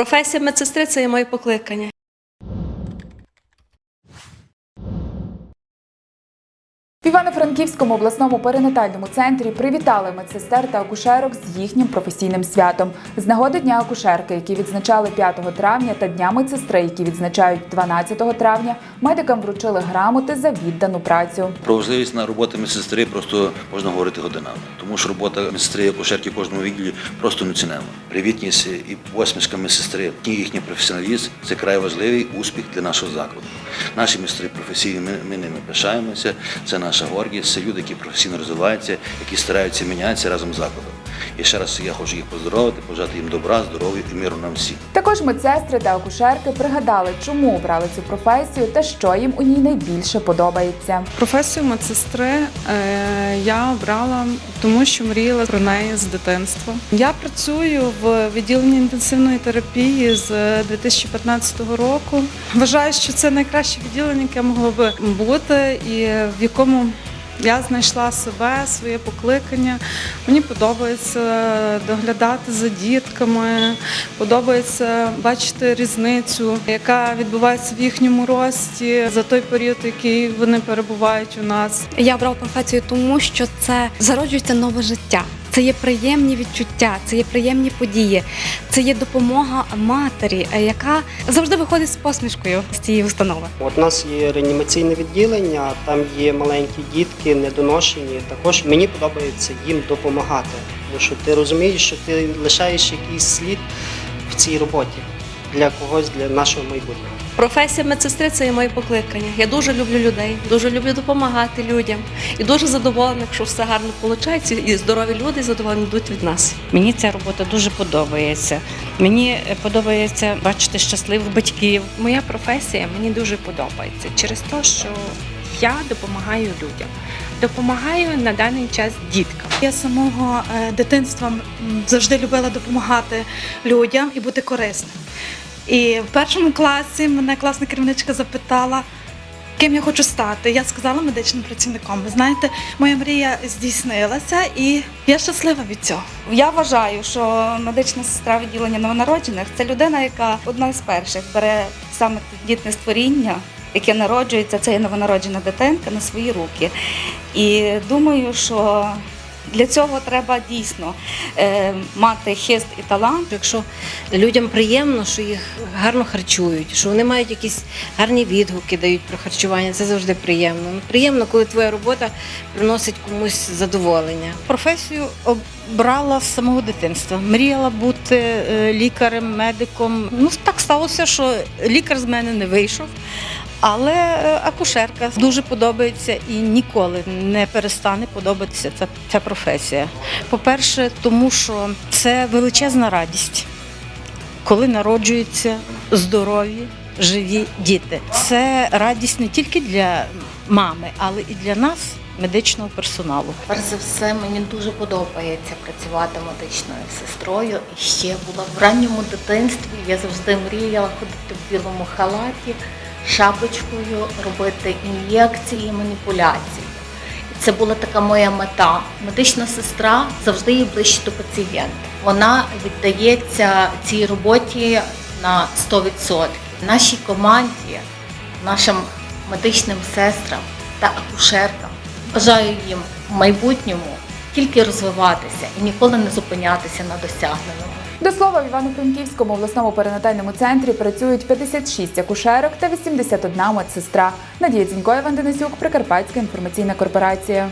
Професія медсестри це є моє покликання. В Івано-Франківському обласному перинатальному центрі привітали медсестер та акушерок з їхнім професійним святом. З нагоди Дня акушерки, які відзначали 5 травня, та Дня медсестри, які відзначають 12 травня, медикам вручили грамоти за віддану працю. Про важливість на роботи медсестри просто можна говорити годинами, тому що робота медсестри і акушерки в кожному відділі просто неоцінема. Привітність і посмішка медсестри, їхній професіоналізм це край важливий успіх для нашого закладу. Наші медсестри професійні, ми, ми ними пишаємося. Це наша гордість, це люди, які професійно розвиваються, які стараються мінятися разом з закладом. І ще раз я хочу їх поздоровити, побажати їм добра, здоров'я і миру нам всім. Також медсестри та акушерки пригадали, чому обрали цю професію та що їм у ній найбільше подобається. Професію медсестри е, я обрала, тому що мріяла про неї з дитинства. Я працюю в відділенні інтенсивної терапії з 2015 року. Вважаю, що це найкраще відділення, яке могло би бути, і в якому я знайшла себе, своє покликання. Мені подобається доглядати за дітками, подобається бачити різницю, яка відбувається в їхньому рості за той період, який вони перебувають у нас. Я обрала професію тому, що це зароджується нове життя. Це є приємні відчуття, це є приємні події, це є допомога матері, е, яка завжди виходить з посмішкою з цієї установи. От у нас є реанімаційне відділення, там є маленькі дітки, недоношені. Також мені подобається їм допомагати. Тому що ти розумієш, що ти лишаєш якийсь слід в цій роботі для когось, для нашого майбутнього. Професія медсестри це є моє покликання. Я дуже люблю людей, дуже люблю допомагати людям і дуже задоволена, якщо все гарно виходить, і здорові люди задоволені йдуть від нас. Мені ця робота дуже подобається. Мені е, подобається бачити щасливих батьків. Моя професія мені дуже подобається через те, що я допомагаю людям. Допомагаю на даний час діткам. Я з самого е, дитинства завжди любила допомагати людям і бути корисним. І в першому класі мене класна керівничка запитала, ким я хочу стати. Я сказала медичним працівником. Ви знаєте, моя мрія здійснилася і я щаслива від цього. Я вважаю, що медична сестра відділення новонароджених це людина, яка одна з перших бере саме дітне створіння, яке народжується, це є новонароджена дитинка на свої руки. І думаю, що для цього треба дійсно е, мати хист і талант. Якщо людям приємно, що їх гарно харчують, що вони мають якісь гарні відгуки, дають про харчування, це завжди приємно. Ну, Приємно, коли твоя робота приносить комусь задоволення. Професію обрала з самого дитинства. Мріяла бути е, лікарем, медиком. Ну так сталося, що лікар з мене не вийшов. Але е, акушерка дуже подобається і ніколи не перестане подобатися ця, ця професія. По-перше, тому що це величезна радість, коли народжуються здорові, живі діти. Це радість не тільки для мами, але і для нас, медичного персоналу. Перш за все, мені дуже подобається працювати медичною сестрою. І ще була в ранньому дитинстві. Я завжди мріяла ходити в білому халаті, шапочкою, робити ін'єкції, маніпуляції. Це була така моя мета. Медична сестра завжди є ближче до пацієнта. Вона віддається цій роботі на 100%. Нашій команді, нашим медичним сестрам та акушеркам бажаю їм в майбутньому тільки розвиватися і ніколи не зупинятися на досягненому. До слова, в Івано-Франківському обласному перинатальному центрі працюють 56 акушерок та 81 медсестра. Надія Дзінько, Іван Денисюк, Прикарпатська інформаційна корпорація.